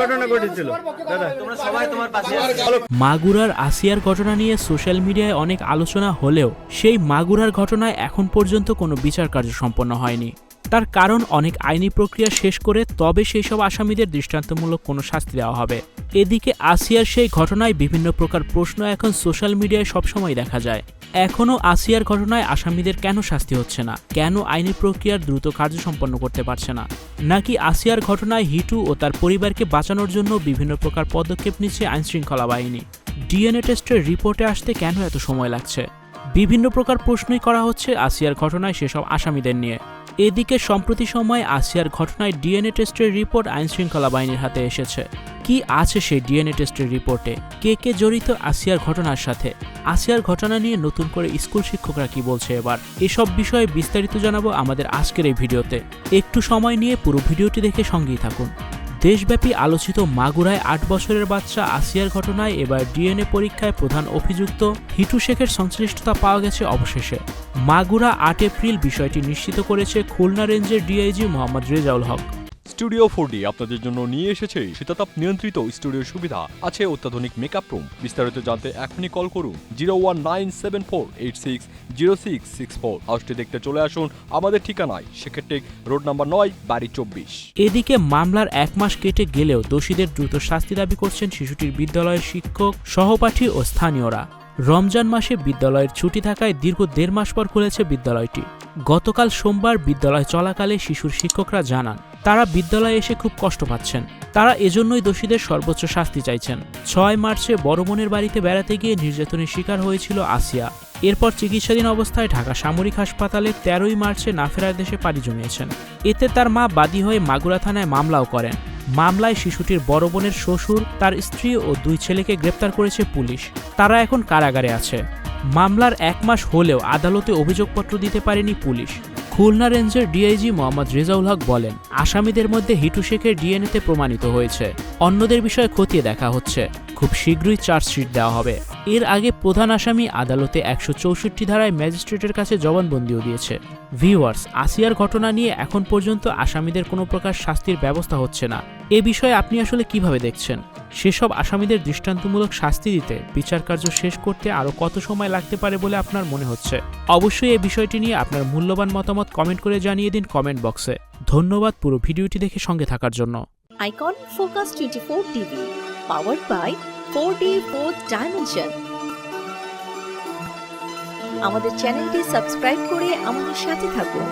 ঘটনা ঘটেছিল। দাদা। তোমরা সবাই তোমার পাশে আছো। মাগুরার আসিয়ার ঘটনা নিয়ে সোশ্যাল মিডিয়ায় অনেক আলোচনা হলেও সেই মাগুরার ঘটনায় এখন পর্যন্ত কোনো বিচার কার্য সম্পন্ন হয়নি। তার কারণ অনেক আইনি প্রক্রিয়া শেষ করে তবে সেই সব আসামিদের দৃষ্টান্তমূলক কোনো শাস্তি দেওয়া হবে। এদিকে আসিয়ার সেই ঘটনায় বিভিন্ন প্রকার প্রশ্ন এখন সোশ্যাল মিডিয়ায় সবসময় দেখা যায়। এখনও আসিয়ার ঘটনায় আসামিদের কেন শাস্তি হচ্ছে না? কেন আইনি প্রক্রিয়ার দ্রুত কার্য সম্পন্ন করতে পারছে না? নাকি আসিয়ার ঘটনায় হিটু ও তার পরিবারকে বাঁচানোর জন্য বিভিন্ন প্রকার পদক্ষেপ নিচ্ছে আইনশৃঙ্খলা বাহিনী? ডিএনএ টেস্টের রিপোর্টে আসতে কেন এত সময় লাগছে? বিভিন্ন প্রকার প্রশ্নই করা হচ্ছে আসিয়ার ঘটনায় সেসব আসামিদের নিয়ে। এদিকে সম্প্রতি সময়ে আসিয়ার ঘটনায় ডিএনএ টেস্টের রিপোর্ট আইনশৃঙ্খলা বাহিনীর হাতে এসেছে। কি আছে সেই ডিএনএ টেস্টের রিপোর্টে? কে কে জড়িত আসিয়ার ঘটনার সাথে? আসিয়ার ঘটনা নিয়ে নতুন করে স্কুল শিক্ষকরা কি বলছে এবার? এসব বিষয়ে বিস্তারিত জানাব আমাদের আজকের এই ভিডিওতে। একটু সময় নিয়ে পুরো ভিডিওটি দেখে সঙ্গেই থাকুন। দেশব্যাপী আলোচিত মাগুরায় আট বছরের বাচ্চা আসিয়ার ঘটনায় এবার ডিএনএ পরীক্ষায় প্রধান অভিযুক্ত হিটু শেখের সংশ্লিষ্টতা পাওয়া গেছে অবশেষে। মাগুরা আট এপ্রিল বিষয়টি নিশ্চিত করেছে খুলনা রেঞ্জের DIG Mohammad Rezaul Haque. Studio four D আপনাদের জন্য নিয়ে এসেছে শীতাতাপ নিয়ন্ত্রিত স্টুডিও সুবিধা। আছে অত্যাধুনিক মেকআপ রুম বিস্তারিত জানতে এখনই কল করুন zero one nine seven four eight six zero six six four হাউসটি দেখতে চলে আসুন আমাদের ঠিকানায়। সেক্ষেত্রে রোড নাম্বার নয়, বাড়ি চব্বিশ। এদিকে মামলার এক মাস কেটে গেলেও দোষীদের দ্রুত শাস্তি দাবি করছেন শিশুটির বিদ্যালয়ের শিক্ষক, সহপাঠী ও স্থানীয়রা। রমজান মাসে বিদ্যালয়ের ছুটি থাকায় দীর্ঘ দেড় মাস পর খুলেছে বিদ্যালয়টি। গতকাল সোমবার বিদ্যালয় চলাকালে শিশুর শিক্ষকরা জানান, তারা বিদ্যালয়ে এসে খুব কষ্ট পাচ্ছেন। তারা এজন্যই দোষীদের সর্বোচ্চ শাস্তি চাইছেন। ছয় মার্চে বড় বোনের বাড়িতে বেড়াতে গিয়ে নির্যাতনের শিকার হয়েছিল আসিয়া। এরপর চিকিৎসাধীন অবস্থায় ঢাকা সামরিক হাসপাতালে তেরোই মার্চে না ফেরার দেশে পাড়ি জমিয়েছেন। এতে তার মা বাদী হয়ে মাগুরা থানায় মামলাও করেন। মামলায় শিশুটির বড় বোনের শ্বশুর, তার স্ত্রী ও দুই ছেলেকে গ্রেপ্তার করেছে পুলিশ। তারা এখন কারাগারে আছে। মামলার এক মাস হলেও আদালতে অভিযোগপত্র দিতে পারেনি পুলিশ। খুলনা রেঞ্জের ডিআইজি মোহাম্মদ রেজাউল হক বলেন, আসামিদের মধ্যে হিটু শেখের ডিএনএতে প্রমাণিত হয়েছে। অন্যদের বিষয়ে খতিয়ে দেখা হচ্ছে। খুব শীঘ্রই চার্জশিট দেওয়া হবে। এর আগে প্রধান আসামি আদালতে একশো চৌষট্টি ধারায় ম্যাজিস্ট্রেটের কাছে জবানবন্দিও দিয়েছে। ভিউয়ার্স, আসিয়ার ঘটনা নিয়ে এখন পর্যন্ত আসামিদের কোনো প্রকার শাস্তির ব্যবস্থা হচ্ছে না। এ বিষয়ে আপনি আসলে কীভাবে দেখছেন? সেসব আসামিদের দৃষ্টান্তমূলক শাস্তি দিতে বিচার কার্য শেষ করতে আরও কত সময় লাগতে পারে বলে আপনার মনে হচ্ছে? অবশ্যই এই বিষয়টি নিয়ে আপনার মূল্যবান মতামত কমেন্ট করে জানিয়ে দিন কমেন্ট বক্সে। ধন্যবাদ পুরো ভিডিওটি দেখে সঙ্গে থাকার জন্য। Icon focus twenty four TV power by four D fourth dimension আমাদের চ্যানেলটি সাবস্ক্রাইব করে আমাদের সাথে থাকুন।